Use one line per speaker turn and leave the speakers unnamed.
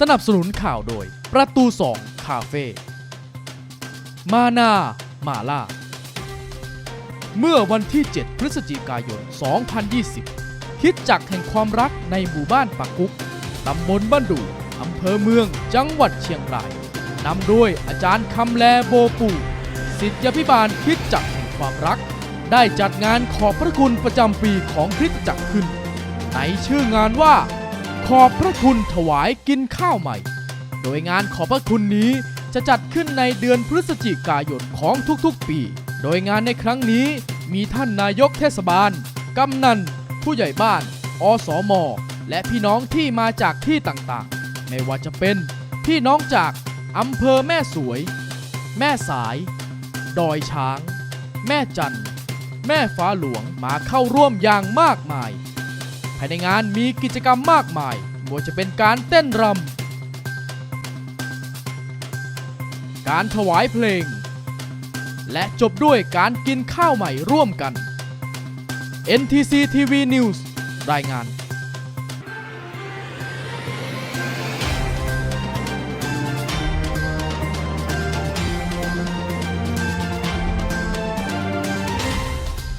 สนับสนุนข่าวโดย ประตู 2 คาเฟ่ มานามาล่า เมื่อวันที่ 7 พฤศจิกายน 2020 คิดจักแห่งความรักในหมู่บ้านปักกุก ตำบลบ้านดูอำเภอเมือง จังหวัดเชียงราย นำด้วยอาจารย์คำแลโบปูสิทธยพิบาลคิดจักแห่งความรัก ได้จัดงานขอบพระคุณประจำปีของคริสตจักขึ้น ในชื่องานว่า ขอบพระคุณถวายกินข้าวใหม่ โดยงานขอบพระคุณนี้จะจัดขึ้นในเดือนพฤศจิกายนของทุกๆปี โดยงานในครั้งนี้มีท่านนายกเทศบาล กำนัน ผู้ใหญ่บ้าน อสมและพี่น้องที่มาจากที่ต่างๆ ไม่ว่าจะเป็นพี่น้องจากอำเภอแม่สวย แม่สาย ดอยช้าง แม่จัน แม่ฟ้าหลวงมาเข้าร่วมอย่างมากมาย ภายในงานมีกิจกรรมมากมายไม่ว่าจะเป็นการเต้นรำ การถวายเพลง และจบด้วยการกินข้าวใหม่ร่วมกัน NTC TV News รายงาน